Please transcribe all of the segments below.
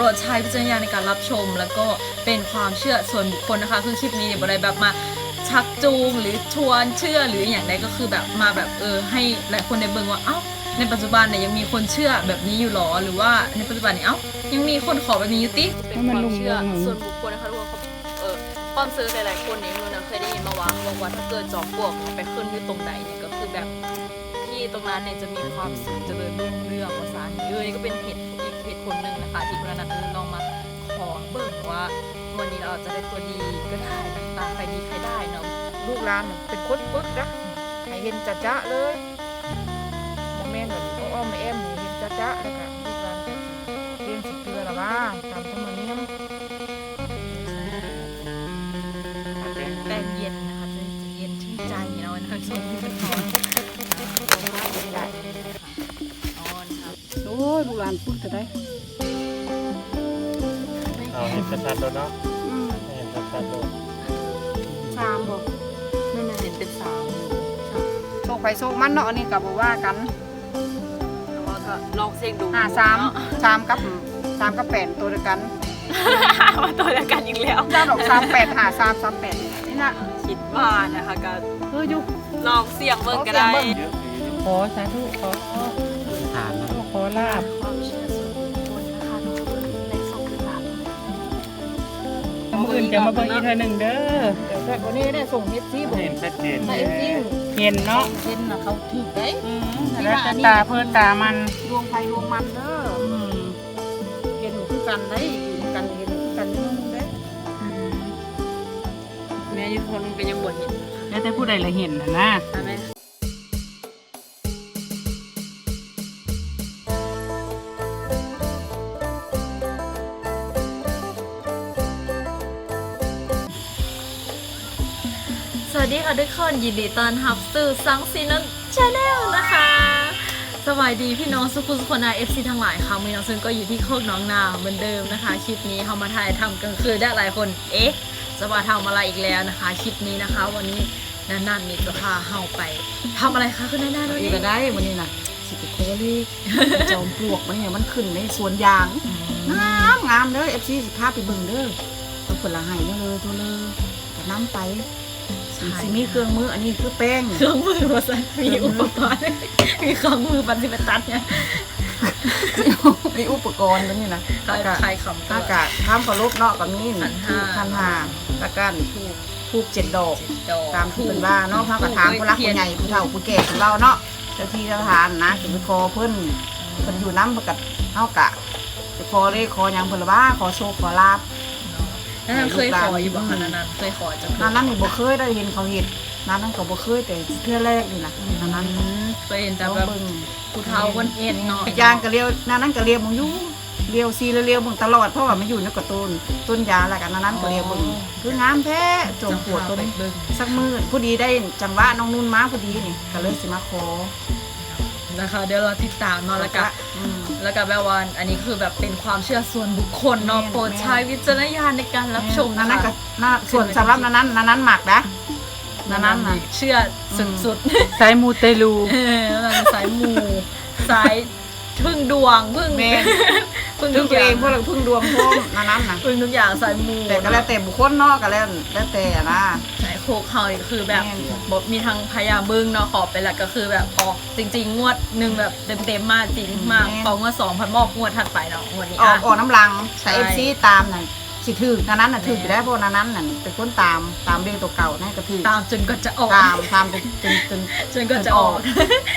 รดใช้วิจารณญาณในการรับชม แล้วก็เป็นความเชื่อส่วนบุคคลนะคะ คือคลิปนี้เนี่ยบอะไรแบบมาชักจูงหรือชวนเชื่อหรืออย่างใดก็คือแบบมาแบบเออให้หลายคนในเบิงว่าเอ้าในปัจจุบันเนี่ยยังมีคนเชื่อแบบนี้อยู่หรอหรือว่าในปัจจุบันเนี่ยเอ้ายังมีคนขอแบบนี้อยู่ติเป็นความเชื่อส่วนบุคคลนะคะทุกคนเขาเออความซื้อหลายๆคนเนี่ยมันนะเคยได้ยินมาว่าบอกว่าถ้าเกิดจอมปลวกไปขึ้นอยู่ตรงใดเนี่ยก็คือแบบที่ตรงนั้นเนี่ยจะมีความสุขเจริญรุ่งเรืองภาษาเอ้ยก็เป็นเหตุ อีกเหตุผลหนึ่งนะคะที่พระนันเออลองมาขอเบิกว่าวันนี้เราจะได้ตัวดีก็ได้ต่างๆใครดีใครได้เนาะลูกหลานนี่เป็นคนปึ๊กนะให้เห็นจะจะๆเลยบ่แม่นแบบเอาอ้อมมาแอมนี่เห็นจะจะๆแล้วก็ลูกหลานก็เรียนสิเตือละว่าตามธรรมเนียมแดงเย็นนะคะจะเย็นชื่นใจเนาะนะคะชมที่เป็นของอ๋อนะครับโอ้ยลูกหลานปึ๊กจะได้ เอาเห็นชัดๆแล้วเนาะอืมให้เห็นชัดๆเลยชามบ่นั่นน่ะเห็นเป็นสาวอยู่โชคไปโชคมันเนาะอันนี้ก็บ่ว่ากันแต่ว่าก็ลองเสี่ยงดูห้าสามชามกับชามกับแปดตัวเดียวกันมาตัวเดียวกันอีกแล้วเจ้าดอกสามแปดหาสามสามแปดนี่นะคิดว่านะคะก็เอออยู่ลองเสี่ยงเบิ่งก็ได้ลองเสี่ยงเบิ่งเยอะอยู่ขอสาธุขอฐานนะขอลาบ มื้ออื่นจะมาเบิ่งอีกเทื่อหนึ่งเด้อเดี๋ยวแต่คนนี้ได้ส่งเฮ็ดซี่บ่เห็นชัดเจนแต่เลเฮ็ดซี่ยเห็นเนาะเห็นน่ะเขาถูกได้อืมแล้วแต่ตาเพิ่นตามันดวงไฟดวงมันเด้ออืมเห็นคือกันได้อยู่กันเห็นคือกันนี่มึงได้แม่ยุทธพลเป็นยังบ่เห็นแล้วแต่ผู้ใดละเห็นน่ะนะ ค่ะทุกคนยินดีต้อนรับสู่สังซีนันชาแนลนะคะ สวัสดีพี่น้องสุขุสุขนาเอฟซีทั้งหลายค่ะมีน้องซึ่งก็อยู่ที่โคกน้องนาเหมือนเดิมนะคะคลิปนี้เขามาถ่ายทำกลางคืนได้หลายคนเอ๊ะจะมาทำอะไรอีกแล้วนะคะคลิปนี้นะคะ วันนี้นันๆนี่จะพาเฮาไปทำอะไรคะคุณนันๆวันอีนี้ก็ได้วันนี้น่ะสิไปโคลีจอมปลวกมันเนี่ยมันขึ้นในสวนยางงามงามเด้อ FC สิพาไปเบิ่งเด้อเอาผลละไห้มาเลยตัวเลยกับน้ำไป สิสิมีเครื่องมืออันนี้คือแป้งเครื่องมือมาใส่มีอุปกรณ์ มีเครื่องมือปันสิบตัดเนี่ยมีอุปกรณ์แล้วนี่นะใครใครขำตัวอากาศทำขอรบเนาะกับนี่ขันห้าขันห้าตะกันทูบทูบเจ็ดดอกดอก ตามที่เป็นว่าเนาะพระกระถางผู้รักผู้ใหญ่ผู้เฒ่าผู้แก่ของเราเนาะเจ้าที่เจ้าทานนะถึงไปขอเพิ่นเพิ่นอยู่น้ำประกัดเฮากะไปขอเลยขอหยังเพิ่นละว่าขอโชคขอลาบ นั่นเคยขออยู่บ่คะนั่นๆเคยขอจังนั้นนั้นนี่บ่เคยได้เห็นเขาเฮ็ดนั้นนั้นก็บ่เคยแต่เทื่อแรกนี่นะนั้นนั้นเคยเห็นแต่แต่แบว่าบเบิ่งผู้เฒ่าคนเอ็นเนาะอีกอย่างก็เลี้ยวนั้นนั้นก็เลี้ยวมึงอยู่เลี้ยวซีเลี้ยวมึงตลอดเพราะว่ามันอยู่ในกระต้นต้นยาแล้วกันนั้นนั้นก็เลี้ยวมึงคืองามแท้จงปวดต้นเบิ่งสักมือผู้ดีได้จังหวะน้องนุ่นมาพอดีนี่ก็เลยสิมาขอนะคะเดี๋ยวเราติดตามเนาะแล้วก็อืม แล้วก็แบบว่าอันนี้คือแบบเป็นความเชื่อส่วนบุคคลเนาะแม่นโปรดใช้วิจารณญาณในการรับชมนั่นะนนั่นก็คะน่าส่วนสำหรับนั้นนั้นนั้นหมักนะนั้นนั้นน่ะเชื่อสุดๆสายมูเตลูเออแล้วเราสายมูสาย พึ่งดวงพึ่งแม่ พึ่งพึ่ทุงกตัวอเอย่างงพวกเราพึ่งดวงพวกนั้นนั้นน่ะพึ่งทุกอย่างสายมูแต่ก็แล้วแต่บุคคลเนาะก็แล้วแล้วแต่นะ สายโคกเฮานี่คือแบบแม่นบมีทั้งพยาบึ้งเนาะขอไปแล้วก็คือแบบออกจริง ๆ งวดหนึ่งแบบเต็มๆมากจริงมากพองวดสองพันมอกงวดถัดไปเนาะงวดนี้ออกอะ ออกน้ำลังใช่แต่เอฟซีตามน่ะ สิถือนั้นนั้นน่ะถืออยู่ได้เพราะนั้นนั้นน่ะเป็นคนตามตามเรื่องตัวเก่านั่นก็ถือตามจนก็จะออกตามตามจนจนจนจนก็จะออก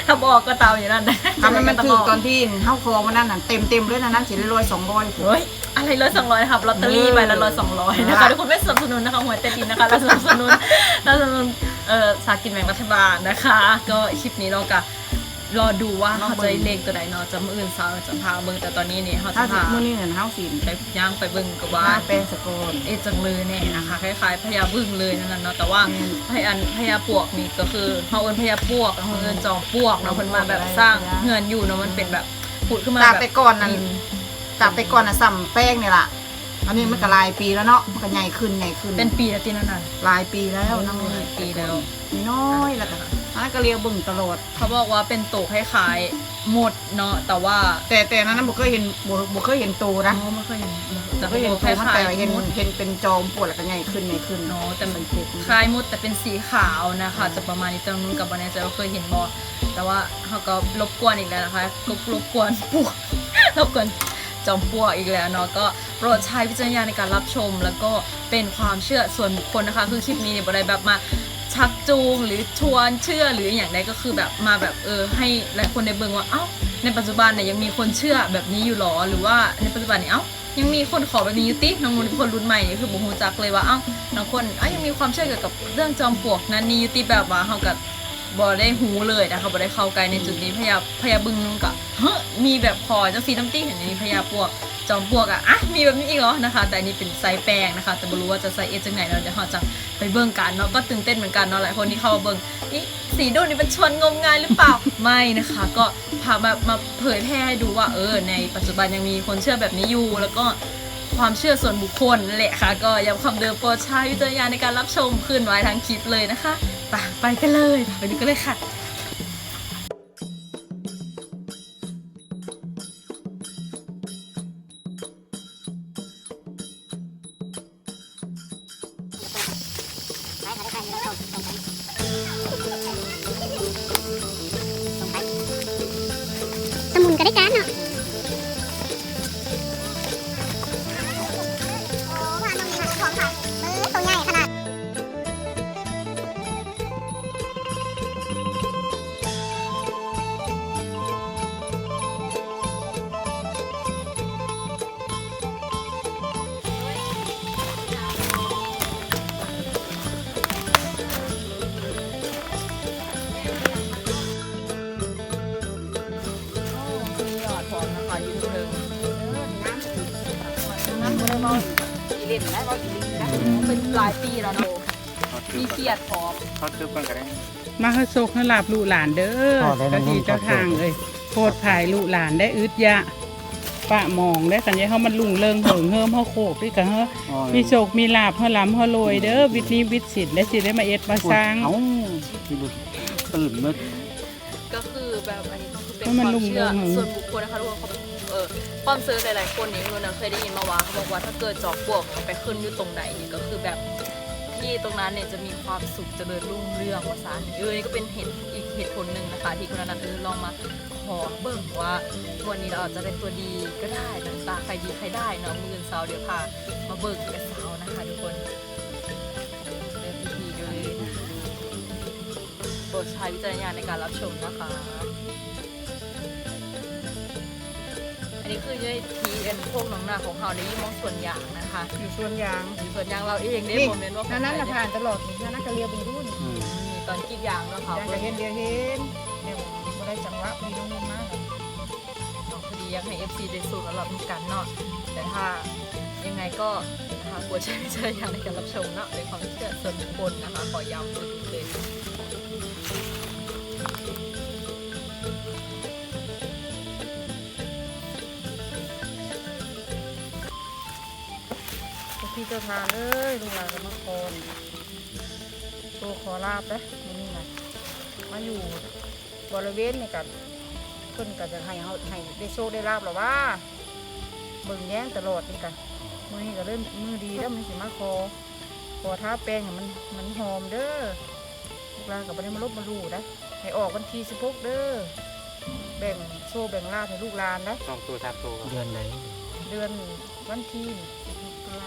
ถ้าบออกก็ตามอยู่นั่นนะทำให้มันถือตอนที่เข้าคอมันนั่นน่ะเต็มเต็มๆเลยนะนั้นสิได้รวยสองร้อยเฮ้ยอะไรร้อยสองร้อยครับลอตเตอรี่ใบละร้อยสองร้อยนะคะทุกคนไม่สนับสนุนนะคะหวยใต้ดินนะคะเราสนับสนุนเราสนับสนุนเอ่อสลากกินแบ่งรัฐบาลนะคะ ก็คลิปนี้เราก็ รอดูว่าเขาจะเลขตัวใดเนาะจะมืออื่นสาวจะพาเบิ่งแต่ตอนนี้เนี่ยเขาจะถ้าสิพามื้อนี้เนี่ยเฮาสิไปย่างไปเบิ่งกับว่าว่าแป้งสะกอนเอะจังเลยเนี่ยนะคะคล้ายๆพญาบึ้งเลยนั่นนะเนาะแต่ว่าพญาพญาปวกนี่ก็คือเขาเอิ้นพญาปวกเขาเอิ้นจอมปวกเนาะเพิ่นมาแบบสร้างเฮือนอยู่เนาะมันเป็นแบบผุดขึ้นมาจากแบบแต่ก่อนนั่นดิจากแต่ก่อนน่ะซ้ำแป้งนี่ล่ะอันนี้มันก็หลายปีแล้วเนาะมันก็ใหญ่ขึ้นใหญ่ขึ้นเป็นปีแล้วที่นั่นน่ะหลายปีแล้วน้องหลายปีแล้วมีน้อยแล้วก็อั นนั้นก็เรียกเบิ่งตลอด เขาบอกว่าเป็นโตคล้ายๆหมดเนาะแต่ว่าแต่แต่อันนั้นบ่เคยเห็นบ่บ่เคยเห็นโตนะอ๋อไม่เคยเห็นแต่แต่เคยเห็นคโตมันล้ายแต่ๆเห็นมดเห็นเป็นจอมปวดแล้วก็ใหญ่ขึ้นใหญ่ขึ้นเนาะแต่มันเจ็บคล้ายมดแต่เป็นสีขาวนะคะ จะประมาณนี้ตรงนู้นกับบอแน่ใจว่าเคยเห็นบอแต่ว่าเขาก็รบกวนอีกแล้วนะคะรบรบกวนปวก รบกวนจอมปลวกอีกแล้วเนาะก็โปรดใช้วิจารณญาณในการรับชม แล้วก็เป็นความเชื่อส่วนบุคคลนะคะ คือคลิปนี้เนี่ยบอได้แบบมา ชักจูงหรือชวนเชื่อหรืออย่างใดก็คือแบบมาแบบเออให้หลายคนในเบิ่งว่าเอ้าในปัจจุบันเนี่ยยังมีคนเชื่อแบบนี้อยู่หรอหรือว่าในปัจจุบันเนี่ยเอ้ายังมีคนขอแบบนี้อยู่ติน้องคนรุ่นใหม่นี่คือบุหูจักเลยว่าเอ้าน้องคนเอ้ายังมีความเชื่อเกี่ยวกับเรื่องจอมปลวกนั้นนี่อยู่ติแบบว่าเขากับ บ่ได้หูเลยนะคะบ่ได้เข้าใกล้ในจุดนี้พญาพญาบึงนุ่งกะเฮ้มีแบบคอจังสีน้ำตี้เห็นอย่างนี้พญาปวกจอมปวกอะอะมีแบบนี้อีกเหรอนะคะ แต่อันนี้เป็นไซส์แป้งนะคะ แต่บ่รู้ว่าจะไซส์เอจังไหนเราเดี๋ยวเราจะไปเบิ่งกันเนาะก็ตื่นเต้นเหมือนกันเนาะหลายคนที่เข้ามาเบิ่งนี่สีดูนี่เป็นชวนงมงายหรือเปล่า ไม่นะคะ ก็พามามาเผยแพร่ให้ดูว่าเออในปัจจุบันยังมีคนเชื่อแบบนี้อยู่แล้วก็ ความเชื่อส่วนบุคคลแหละค่ะ ก็ย้ำคำเดิมโปรดใช้วิจารณญาณในการรับชมขึ้นไว้ทั้งคลิปเลยนะคะไปไปกันเลยไปดูกันเลยค่ะ น้ำบ่ได้บ่อีเล่นได้บ่อีเล่นได้เป็นหลายปีแล้วเนาะทอดคืมีบเขียดพร้อมทอดคืบกันก็ได้มาให้โชคให้ลาบลูกหลานเด้อขอได้นะเจ้าที่เจ้าทางเอ้ยโพดภายลูกหลานได้อึดยะปะมองได้สัญญาเฮามันลุ่งเริงเหิงเฮิมเฮาโคกด้วยกันเฮามีโชคมีลาบเฮาล้ำเฮาโรยเด้อวิทย์นี้วิทย์สิทธิ์ได้สิได้มาเอ็ดมาสร้างเอ้าที่บุตื่นมึกก็คือแบบอันนี้ก็คือเป็นให้มันความลุ่งเชื่อเรืองส่วนบุคคลนะคะทุกคนเขาเออ ความซื้อหลายๆคนนี่นุ่นนะเคยได้ยินมาว่าเขาบอกว่าถ้าเกิดจอบปลวกไปขึ้นอยู่ตรงไหนเนี่ยก็คือแบบที่ตรงนั้นเนี่ยจะมีความสุขเจริญรุ่งเรืองว่าซานเออนี่ก็เป็นเหตุอีกเหตุผลหนึ่งนะคะ ที่คุณอนันต์เออลองมาขอเบิ่งว่าวันนี้เราอาจจะได้ตัวดีก็ได้นะตาใครดีใครได้เนาะมืออนเสาร์เดี๋ยวพามาเบิ่งกันเสาร์นะคะทุกคนเริ่มพิธีเลยนะคะโปรดใช้วิจารณญาณในการรับชมนะคะอั นนี้คือด้วยทีเอ็นพวกน้องหน้าของเราในยี่มองส่วนอย่างนะคะอยู่ส่วนยางมีส่วนอย่างเราเองได้นี่โมเมนต์ว่านั่นนั่นน่ะผ่านตลอดนี่นั่นนั่นก็เรียกเบิ่งดูนี่อืมมีตอนกรีดยางแล้วค่ะยางก็เห็นเดียวเห็นเดี๋ยวบ่ได้จังหวะพอดีน้องนุ่นมากพอดีอยากให้ FC ได้สูตรแล้วเรามีกันเนาะแต่ถ้ายังไงก็นะคะควรใช้วิจารณญาณในการรับชมเนาะเป็นความเชื่อส่วนบุคคลนะคะขอย้ำอีกเลย ที่เจ้าทางเอ้ยลูกหลานก็มาขอนตัวขอลาบเด้อมื้อนี้น่ะมาอยู่บริเวณนี่กับเพิ่นก็จะให้เฮาให้ได้โชคได้ลาบหรอว่าเบิ่งแย้งตลอดนี่กันมือนี้ก็เริ่มมือดีแล้วมันสิมาขอขอท้าแป้งมันมันหอมเด้อลูกหลานก็บ่ได้มาลบมาลูนะให้ออกวันที่16เด้อแบ่งโชคแบ่งลาบให้ลูกหลานนะสองตัวสามตัวเดือนไหน เดือนวันที่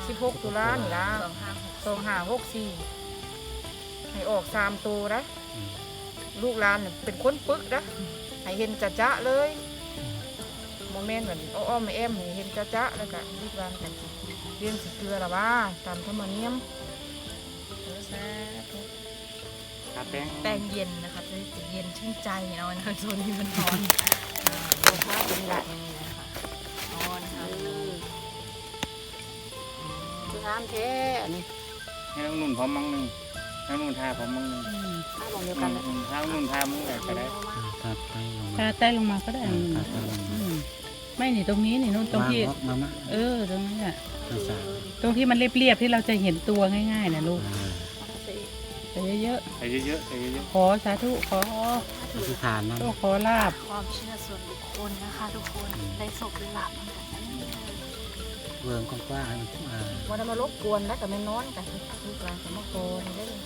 16ตุลานี่ล่ะสองห้าหกสองห้าหกสี่ให้ออกสามตัวนะลูกหลานเนี่ยเป็นคนปึกนะให้เห็นจะจะๆเลยโมเมนต์เหมือนอ้อมๆแอมให้เห็นจะจะๆแล้วก็ลูกหลานกันเรียนสิเกลือละว่าตามธรรมเนียมเออสาธุทาแป้งแป้งเย็นนะคะจะได้เย็นชื่นใจเนาะนะคะโซนนี้มันร้อนเอาผ้าเป็นหลักนี่ งามแท้อันนี้ให้น้องนุ่นพร้อมมั้งหนึงน้องนุ่นทาพร้อมมั้งหนึงผ้าลงเดียวอืกันมเลยอืมถ้าน้องนุ่นทามึงไหนก็ได้ตัดไปลงตามาใต้ลงมาก็ได้ตัดไปลงอืมามไม่นี่ตรงนี้นี่นู่นตรงที่วางมามาเออตรงนี้แหละภาษาตรงที่มันเรียบๆที่เราจะเห็นตัวง่ายๆนะลูกอ่าไปเยอะใส่เยอะๆใส่เยอะๆขอสาธุขออธิษฐานนะ โชคขอลาบ ความเชื่อส่วนบุคคลนะคะ ทุกคน ได้ศพได้หลับเหมือนกันนะ เวิร์งกว้างๆให้มันอ่าวันนั้นมารบกวนแล้วก็ไม่นอนกันลูกหลานก็มาโกนได้เลย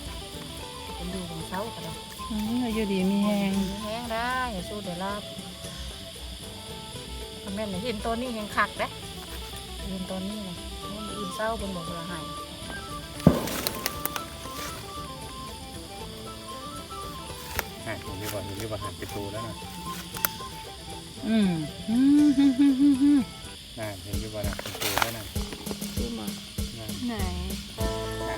เป็นดูของเช้ากันเลยอืมอายุดีมีแหงแห้งได้อย่าสู้เดี๋ยวลาบคอมเมนต์เห็นตัวนี้เห็นคักเด้เห็นตัวนี้เลยมันอื่นเศร้าเป็นบอกว่าหายๆอะเห็นดีกว่าเห็นดีกว่าหันไปตูแล้วนะอืมอืมฮึ่มฮึ่มฮึ่มฮึ่ม น่าเห็นดีกว่าหันไปตูแล้วนะน่าไหนน่า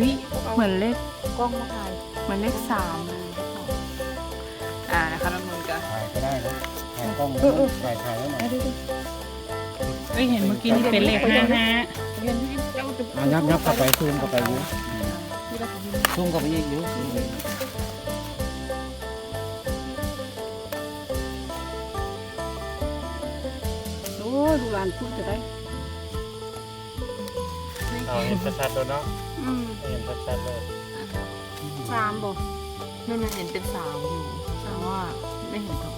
วิเหมือนเลขกล้องมาถ่ายเหมือนเลขสามเลยอ่านะคะน้องนนท์ก็ถ่ายก็ได้นะถ่ายกล้องถ่ายถ่ายไว้หน่อยเอ้ยเห็นเมื่อกี้นี่เป็นเลขห้าห้าเรียนให้เจ้าจะอะยับยับเข้าไปซูมเข้าไปเยอะซูมเข้าไปเยอะ ยอะโอ้ดูหลานพูดจะได้เอาเห็นชัดๆเลยเนาะอืมเห็นชัดๆเลยสามบอกนั่นน่ะเห็นเป็นสาวอยู่แต่ว่าไม่เห็นตัวอื่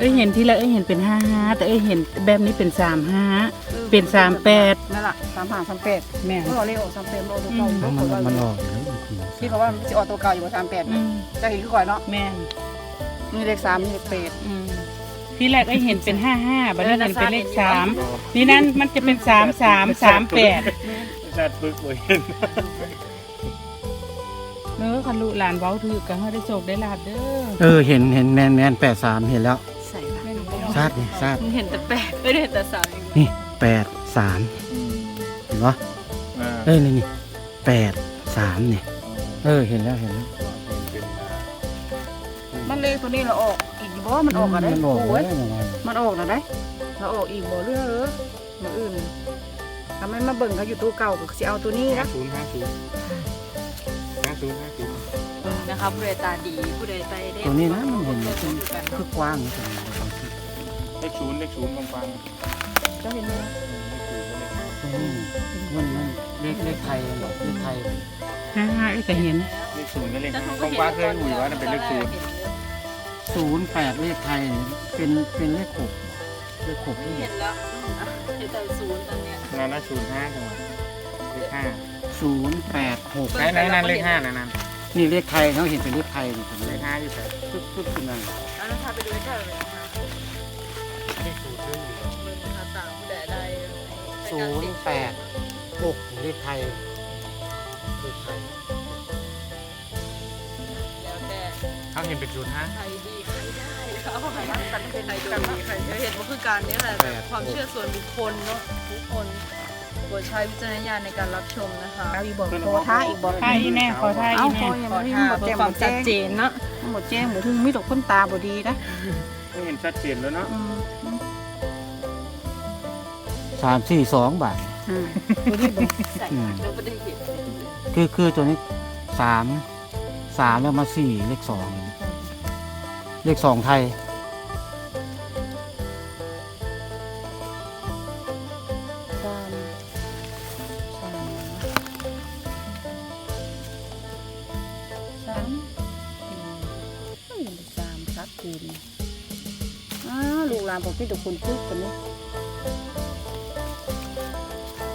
เอ้ยเห็นที่ละเอ้ยเห็นเป็นห้าห้าแต่เอ้ยเห็นแบบนี้เป็นสามห้าเป็นสามแปดนั่นแหละสามห้าสามแปดแม่เมื่อเราเรียกออกสามแปดเราตัวเก่ามันเขามันว่ามันออกแล้วที่เขาว่ามันจะออกตัวเก่าอยู่กับสามแปดอืมจะเห็นคือก่อนเนาะแม่นมีเลขสามมีเลขแปดอืมที่แรกเอ้ยเห็นเป็นห้าห้าบัดนี้เห็นเป็นเลขสามนี่นั่นมันจะเป็นสามสามสามแปดชัดปึ๊กเลยเห็นเนื้อคันลูกหลานเว้าถือกันให้ได้โชคได้ลาบเด้อเออเห็นเห็นแมนแมนแปดสามเห็นแล้วใส่ละ ซาดนี่ซาดเห็นแต่แปดไม่ได้เห็นแต่สาวอย่างเดียวนี่แปดสามเห็นปะอ่าเอ้ยนี่นี่แปดสามเนี่ยเออเห็นแล้วเห็นแล้วเป็นอ่ามันเลขตัวนี้เราออกอีกบ่มันออกอะไรมันออกโอ้ยแล้วยังไงมันออกนะได้เราออกอีกบ่เรื่องเออมาอื่นทำไมมาเบิ่งเขาอยู่ตัวเก่าก็สิเอาตัวนี้ห้านะศูนย์ห้าศูนย์ห้าศูนย์ห้าศูนย์ นะคะผู้ใดตาดีผู้ใดใจเด็ตัวนี้นะมันเห็น คือกว้างนี่ตรงนี้ เลขศูนย์เลขศูนย์ฟังเจ้าเห็นไหมๆเลขศูนย์ก็เลขห้าตรงนี้มันมันเลขเลขไทยเหรอเลขไทยห้าห้าเอ้ยก็เห็นเลขศูนย์ก็เลขฟังๆเคยอุ่ยว่านั่นเป็นเลขศูนย์ศูนย์แปดเลขไทยเป็นเป็นเลขหกเลขหกนี่เห็นแล้วเห็นแต่ศูนย์ตอนเนี้ยงานนะศูนย์ห้าจังหวะเลขห้าศูนย์แปดหกไหนไหนนั่นเลขห้านั่นนั่นนี่เลขไทยเขาเห็นเป็นเลขไทยนี่ผมเลเลขขห้าอยู่ไหนปึ๊บปึ๊บขึ้นมาแล้วเราพาไปดูใกล้ๆเลยนะคะเล ศูนย์แปดหกเลขไทยเลขไทยแล้วแต่เขาเห็นเป็นศูนย์ห้า ใครดีใครได้นะคะเพราะแบบว่าใครดูดีใครเห็นว่าคือการนี้แหละแบบความเชื่อส่วนบุคคลเนาะทุกคนโปรดใช้วิจารณญาณในการรับชมนะคะเอาอีกบ่โทรท้าอีกบ่ท่าอีแน่ขอท่าเอาอีคแน่อยยังขอไม่ท่าหมดเพื่แจ้องความชัดเจนเนาะหมดแจ้งหมดถึงมีแต่คนตาบ่ดีนะก็เห็นชัดเจนแล้วเนาะอืม สามสี่สองบาทอืมตัวนี้บ่ใส่แล้วไม่ได้เห็นคือคือตัวนี้สามสามแล้วมาสี่เลขสองเลขสองไทย สามสามสามอืมเฮ้ยสามชัดเจนอ้าวลูกหลานผมพี่ทุกคนคึกกันนี่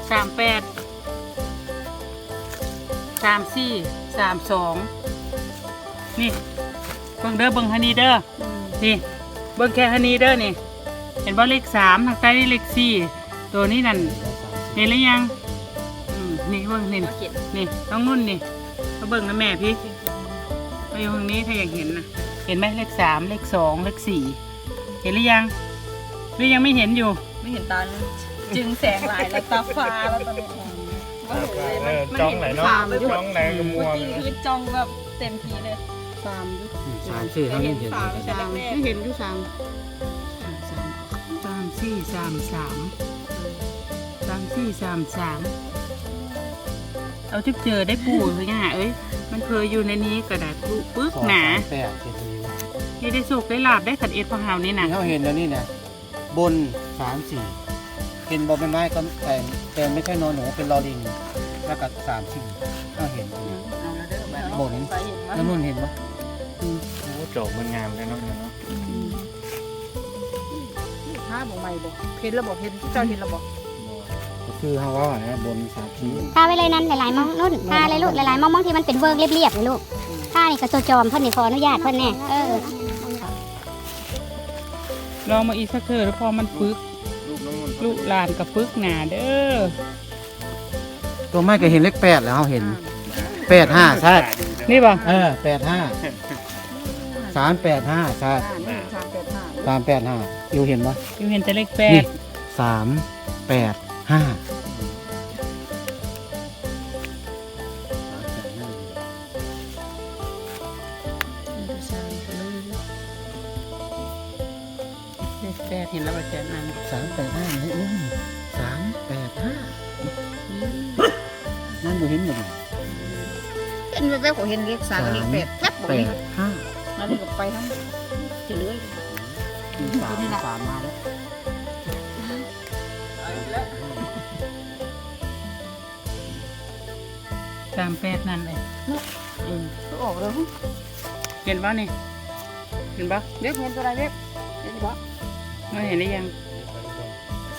สามแปดสามสี่สามสองนี่เบิ่งเด้อเบิ่งฮันนี่เด้ออืมนี่เบิ่งแค่ฮันนี่เด้อนี่ เห็นว่าเลขสามทางใต้นี่เลขสี่ตัวนี้นั่นเห็นหรือยังอืมนี่เบิ่งนี่ก็เห็นนี่ต้องนุ่นนี่มาเบิ่งนะแม่พี่มาอยู่ตรงนี้ถ้าอยากเห็นนะเห็นไหมเลขสามเลขสองเลขสี่เห็นหรือยังหรือยังไม่เห็นอยู่ ไม่เห็นตาเลย จึงแสงหลายแล้วตาฟ้าแล้วตอนนี้ว่าเห็นเลยเอมันอจ้องไหนเนาะจ้องไหนก็มัเมื่วอเลกี้ยคือจ้องแบบเต็มทีเลย สามอยุสามสี่เท่านี้เห็นเลยสามไม่เห็นอยู่สามสามสามสามสี่สามสามสามสี่สามสามเอาจึกเจอได้ปูหรือยังเอ้ยมันเคยอยู่ในนี้กระดาษปูปึ๊กสองหนาสามแปดเจ็ดนี้นี่ได้สุกได้ลาบได้ขัดเอ็ดพอหาวนี่นะที่เขาเห็นแล้วนี่นะบนสามสี่ เห็นบอใบไม้ก็แต่แต่ไม่ใช่นอนหนูเป็นลอลิงแล้วก็สามสี่เขาเห็นเอาละเด้อแบบบนแล้วนุ่นเห็นปะโอ้โจกมันงามเลยเนาะเนี่ยเนาะผ้าบ่ใหม่บ่เห็นแล้วบ่เห็นเจ้าเห็นแล้วบ่ก็คือเขาว่านะบนสามสี่ทาไว้เลยนั้นหลายๆมองนุ่นทาเลยลูกหลายๆมองมองที่มันเป็นเวิร์กเรียบๆเลยลูกทานี่ก็ตัวจอมเพิ่นนี่ขออนุญาตเพิ่นแน่เออลองมาอีกสักเถอะแล้วพอมันปึก ลูกน้องมันลูกหลานกับปึกหนาเด้อตัวไม้ก็เห็นเลขแปดแล้วเขาเห็นแปดห้าใช่นี่ป่ะเออแปดห้าสามแปดห้าใช่อ่านี่สามแปดห้าสามแปดห้าอิวเห็นปะอยู่เห็นแต่เลขแปนี่ดสามแปดห้า เห็นเลขสามกับเลขแปดแทบบ่แปเห็นดห้าแล้วนี่ก็ไปทั้งจะเหลือสามสามมาแล้วสามแปดนั่นเลยก็ออกแล้วเห็นป่ะนี่ เห็นป่ะเว็บเห็นตัวใดเว็บเห็นบ่ไม่เห็นได้ยัง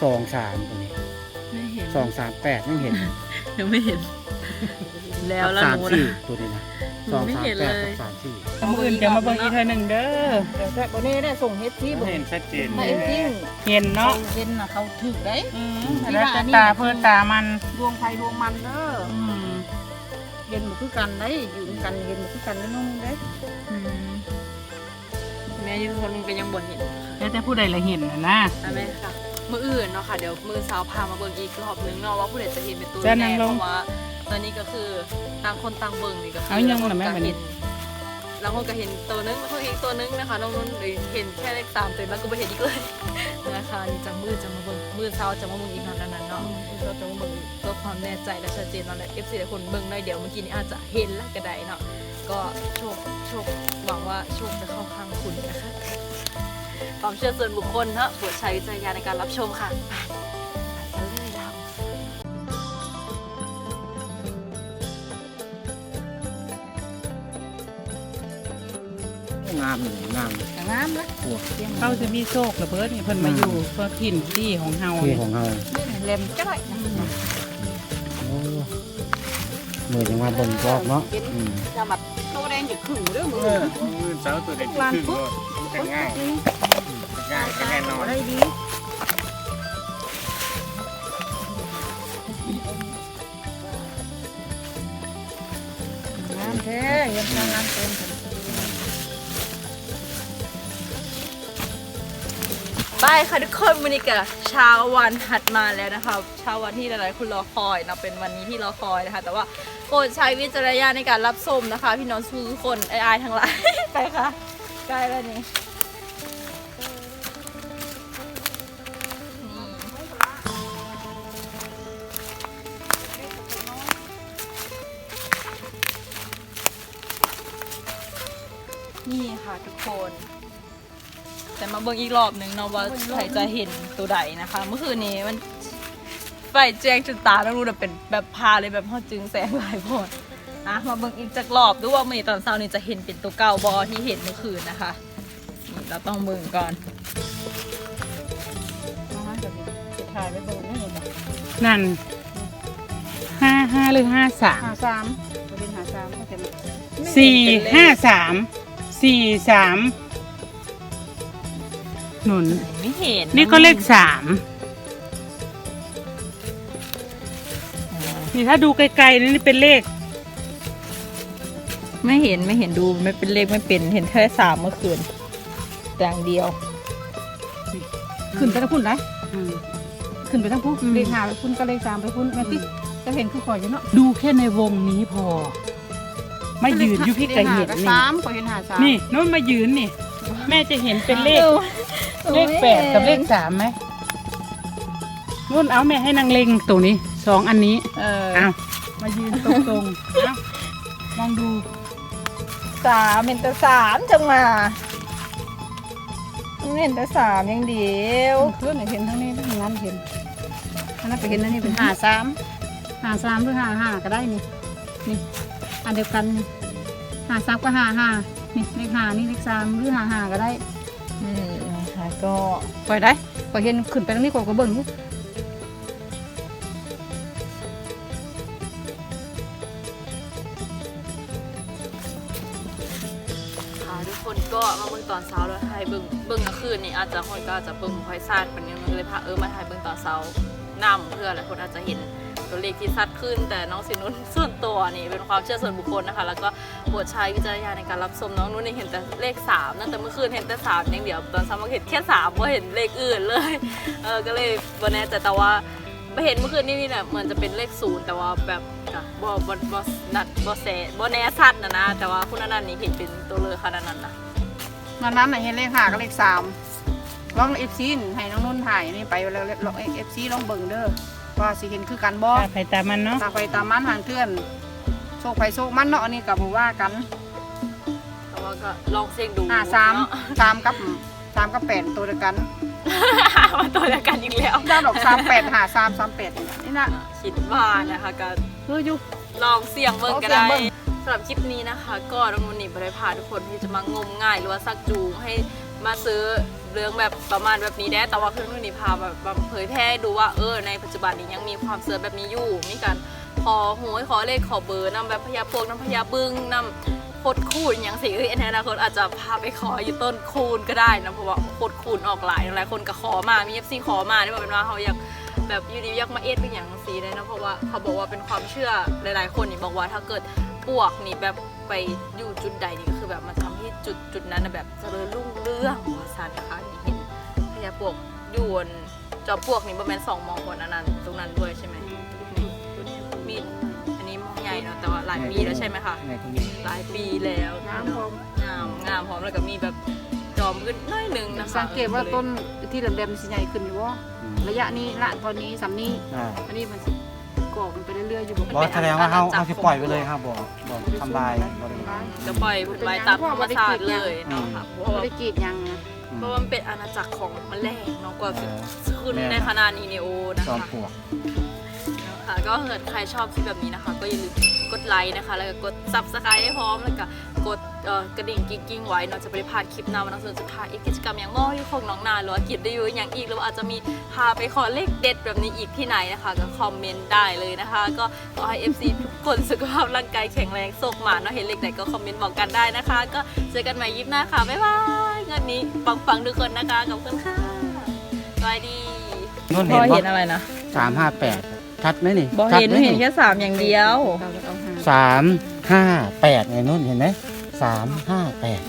สองสามตัวนี้ไม่เห็นสองสามแปดไม่เห็นยังไม่เห็น แล้วแล้วสาหมนูสี่นะตัวนี้นะหนู สองไม่สามเห็นแปดเลยกับสามสี่คนอื่นจะมาเบิ่งอีกเธอหนึ่งเด้อเดี๋ยวแต่บ่นี้ได้ส่งเฮ็ดที่บ่เห็นชัดเจนมาเลเอ็ยนจริงเห็นเนาะเห็นน่ะเขาถึกได้อืมแล้วแต่ตาเพื่อตามันดวงไฟดวงมันเด้ออืมเห็นบ่คือกันได้อยู่นำกันเห็นบ่คือกันได้น้องเด้แม่อยืนคนนึงก็ยังบ่เห็นแล้วแต่ผู้ใดละเห็นนะนะนะแม่ค่ะมืออื่นเนาะค่ะเดี๋ยวมือสาวพามาเบิ่งอีกรอบนึงเนาะว่าผู้ใดจะเห็นเป็นตัวจะแน่นั่งลเพงราะว่าต อนนี้ก็คือต่างคนต่างเบิ่งนี่ก็คืเอายังล่ะแม่บัดนี้แล้วคนก็เห็นตัวนึงแล้วคนอีกตัวนึงนะคะน้องนุ่นเลยเห็นแค่เลขสามตัวแล้วก็ไม่เห็นอีกเลยนะคะนี่จะมือจะมาเบิ่งมือเช้าจะมาเบิ่งอีกเท่านั้นเนาะเราจะเบิ่งเพื่อความแน่ใจและชัดเจนเนาะและ FC หลายคนเบิ่งได้เดี๋ยวเมื่อกี้นี้อาจจะเห็นแล้วก็ได้เนาะก็โชคโชคหวังว่าโชคจะเข้าข้างคุณนะคะความเชื่อส่วนบุคคลเนาะโปรดใช้วิจารณญาณในการรับชมค่ะ งามเลยงามงามนะปวดเขาจะมีโชคระเบิดนี่เพิ่นมาอยู่เพื่อถิ่นที่ของเฮาที่เนี่ยของเราเล่มก็ได้โอ้เหมือนยังมาเบิ่งรอบเนาะอืมจะแบบโตแดงอยู่ขึงเด้อมือเออมือเช้าตัวเด็กขึ้นก็จะง่ายง่ายแน่นอนได้ดีงามแท้เห็นทางงานเต็ม ไปค่ะทุกคนวันนี้ก็เช้าวันถัดมาแล้วนะคะเช้าวันที่หลายๆคนรอคอยเนาะเป็นวันนี้ที่รอคอยนะคะ แต่ว่าโปรดใช้วิจารณญาณในการรับชมนะคะ พี่น้องทุกคนไอายๆทั้งหลายไปค่ะใกล้แล้วนี่นี่นี่ค่ะทุกคน แต่มาเบิ่งอีกรอบหนึ่งเนาะว่าใครจะเห็นตัวใดนะคะ เมื่อคืนนี้มันไฟแจ้งจนตาต้องรู้แต่เป็นแบบพาเลยแบบห่อจึงแสงหลายพดอะมาเบิ่งอีกจากรอบดูว่าเมื่อตอนเช้านี้จะเห็นเป็นตัวเก่าบอที่เห็นเมื่อคืนนะคะนี่เราต้องเบิ่งก่อนถ่ายไปเบิ่งนี่บ่นั่นห้าห้าหรือห้าสามหาสามเป็นหาสามก็จะสี่ห้าสามสี่สาม หนุน ไม่เห็นนี่ก็เลขสามนี่ถ้าดูไกลๆนี่เป็นเลข ไม่เห็นไม่เห็นดูไม่เป็นเลขไม่เป็นเห็นแค่สามเมื่อคืนแต่อย่างเดียว ขึ้นไปทางพุ่นได้อืมขึ้นไปทางพุ่นอืมเลขหาไปพุ่นก็เลขสามไปพุ่นแม่ติจะเห็นคือข่อยอยู่เนาะดูแค่ในวงนี้พอมายืนอยู่พี่ไก่เห็นลขนี่สามข่อยเห็นหาสามนี่นู้นมายืนนี่ แม่จะเห็นเป็นเลข เลขแปดกับเลขสามไหมนู่นเอาแม่ให้นางเลงตัวนี้สองอันนี้เออเอามายืนตรงๆนะลองดูสามเห็นแต่สามจังมาเห็นแต่สามอย่างเดียวเพื่อนเห็นทั้งนี้ทั้งนั้นเห็นอันนั้นไปเห็นอันนี้เป็นหาสามหาสามหรือหาห้าก็ได้นี่นี่อันเดียวกันนี่หาสามก็หาห้านี่เลขห้านี่เลขสามหรือหาห้าก็ได้อืมนะคะ ก็ปล่อยได้ปล่อยเห็นขึ้นไปตรงนี้ก่อนก็เบิ่งอยู่ค่ะทุกคนก็มาเบิ่งตอนเช้าแล้วถ่ายเบิ่งเบิ่งกลางคืนนี่อาจจะคนก็อาจจะเบิ่งค่อยซ่านปานนี้มันก็เลยพาเออมาถ่ายเบิ่งตอนเช้านำเพื่อหลายคนอาจจะเห็น ตัวเลขที่ชัดขึ้น แต่น้องสินุนส่วนตัวนี่เป็นความเชื่อส่วนบุคคลนะคะ แล้วก็โปรดใช้วิจารณญาณในการรับชมน้องนุ่นนี่เห็นแต่เลข3นั่นแต่เมื่อคืนเห็นแต่3อย่างเดียวตอนเช้ามาเห็นแค่3บ่เห็นเลขอื่นเลยเออก็เลยบ่แน่ใจแต่ว่าไปเห็นเมื่อคืนนี่นี่แหละเหมือนจะเป็นเลขศูนย์แต่ว่าแบบบ่บ่บ่นัดบ่แสบ่แน่ชัดนะนะ แต่ว่าคุณนันนี่เห็นเป็นตัวเลยขนาดนั้นนะวันนั้นน่ะเห็นเลขห้ากับเลขสามลองเอฟซีให้น้องนุ่นถ่ายนี่ไปแล้วลองเอฟซีลองเบิ่งเด้อ ว่าสิเห็นคือกันบ่ตาไปตามมันเนาะตามไปตามมันห่างเทื่อนโชคไปโชคมันเนาะอันนี้กับว่ากันแต่ว่าก็ลองเสี่ยงดูห้าสามเนาะสามกับสามกับแปดตัวเดียวกันมาตัวเดียวกันอีกแล้วดาวดอกสามแปดหาสามสามแปดนี่นะคิดว่านะคะก็เฮ้ยอยู่ ลองเสี่ยงเบิ่งก็ลองเสี่ยได้งเบิ่ง สำหรับคลิปนี้นะคะ ก็น้องนุ่นนี่บริพาทุกคนที่จะมางมง่ายหรือว่าซักจูงให้มาซื้อ เรื่องแบบประมาณแบบนี้ได้ แต่ว่าเครื่องนุ่นนี่พาแบบเผยแพร่ดูว่าเออในปัจจุบันนี้ยังมีความเสื่อแบบนี้อยู่มีการขอหวยขอเลขขอเบอร์นำแบบพญาพวกน้ำพญาบึ้งนำโคดคูณอย่างสิเอ้ยในอนาคตอาจจะพาไปขออยู่ต้นคูณก็ได้นะเพราะว่าโคดคูณออกหลายหลายคนก็ขอมามีเอฟซีขอมาได้บอกเป็นว่าเขาอยากแบบยูดีอยากมาเอ็ดเป็นอย่างสีเลยนะเพราะว่าเขาบอกว่าเป็นความเชื่อหลาย ๆ คนนี่บอกว่าถ้าเกิดปวกนี่แบบไปอยู่จุดใดนี่ก็คือแบบมันทำ จุดจุดนั้นนะแบบเจริญรุ่งเรืองว่าซันนะคะนี่เห็นพญาปวกอยู่บนจอมปวกนี่ประมาณสองมองบนอันนั้นตรงนั้นด้วยใช่ไหมนี่มีอันนี้มองใหญ่เนาะแต่ว่าหลายปีแล้วใช่ไหมคะในตรงนี้หลายปีแล้วน้ำพร้อม งามงามพร้อมแล้วก็มีแบบจอมขึ้นหน้อยหนึ่งนะคะสังเกตว่าต้นที่แหลมๆสิใหญ่ขึ้นอยู่ว่าอืมระยะนี้ละตอนนี้สำนี้อ่าอันนี้มันสิ กอกมันไปเรื่อยๆอยู่บอแสดงว่าเขาเขาจะปล่อยไปเลยครับบอกบอกทำลายบริเวณ จะปล่อยไว้ตามธรรมชาติเลยเนาะค่ะเพราะไม่ว่าได้กรีดยางนะเพราะว่ามันเป็นอาณาจักรของแมลงเนาะกว่าเออขึ้นในขนาดนี้นี่โอนะจอมคะปลวก ค่ะก็ถ้าเกิดใครชอบคลิปแบบนี้นะคะ ก็อย่าลืม กดไลค์นะคะ แล้วก็กด subscribe ให้พร้อม แล้วก็กดเอ่อกระดิ่งกิ๊งๆไว้เนาะจะไม่ได้พลาดคลิปหน้าวันนักสุดท้ายอีกกิจกรรมอย่างง้อที่ของน้องนาหรือว่ากิจได้อยู่อย่างอีกหรือว่าอาจจะมีพาไปขอเลขเด็ดแบบนี้อีกที่ไหนนะคะก็คอมเมนต์ได้เลยนะคะ ก็ขอให้ FC ทุกคนสุขภาพร่างกายแข็งแรงโชคหมาเนาะเห็นเลขไหนก็คอมเมนต์บอกกันได้นะคะ ก็เจอกันใหม่ยิปหน้าค่ะบ๊ายบายงานนี้ปังๆทุกคนนะคะขอบคุณค่ะสวัสดีนุ่นพอเห็เห็นนปะอะไรนะสามห้าแปด ชัดไหมนี่บอชัดเห็นไหมเห็นแค่สามอย่างเดียว เราจะเอาหาสามห้าแปดไงนุ่นเห็นไหมสามห้าแปด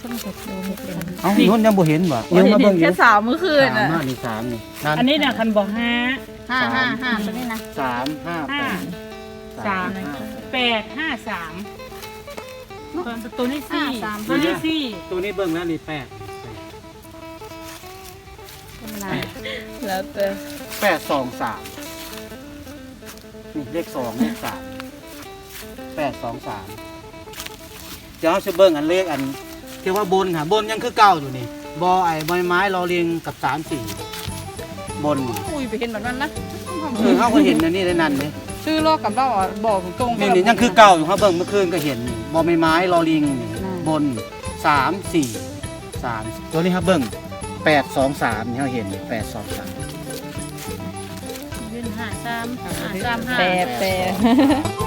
ช่างเสร็จดูไม่เป็นเอ้านุ่นยังบ่เห็นบ่เห็ยังนมาเบิ่งอแค่ยู่สามเมื่อคืนสามอะห้านี่สามนี่นั่น อันนี้เนี่ยคันบอกห้า ห้าห้าห้าตัวนี้นะสามห้าแปห้าดสาม ห้าแปดห้าสามตัวนี้สี่ห้าสามตัวนี้สี่ตัวนี้เบิ่งแล้วนี่แปดธรรมดา แล้วแต่แปดสองสาม นี่เลขสองเลขสามแปดสองสามเดี๋ยวเราจะเบิ่งอันเลขอันที่ว่าบนค่ะบนยังคือเก้าอยู่นี่บอไอ้ใบไม้รอเรียงกับสามสี่บนนี่อุ้ยไปเห็นแบบนั้นนะเออเขาก็เห็นอันนี้ได้นั่นเลยชื่อโลกกับเราอะบอกตรงๆนี่นี่ยังคือเก่าอยู่เขาเบิ่งเมื่อคืนก็เห็นนี่บอใบไม้รอลิงนี่อืมบนสามสี่สามตัวนี้ครับเบิ่งแปดสองสามนี่เขาเห็นแปดสองสามยืนห้า สามห้าสามห้า แปดแปด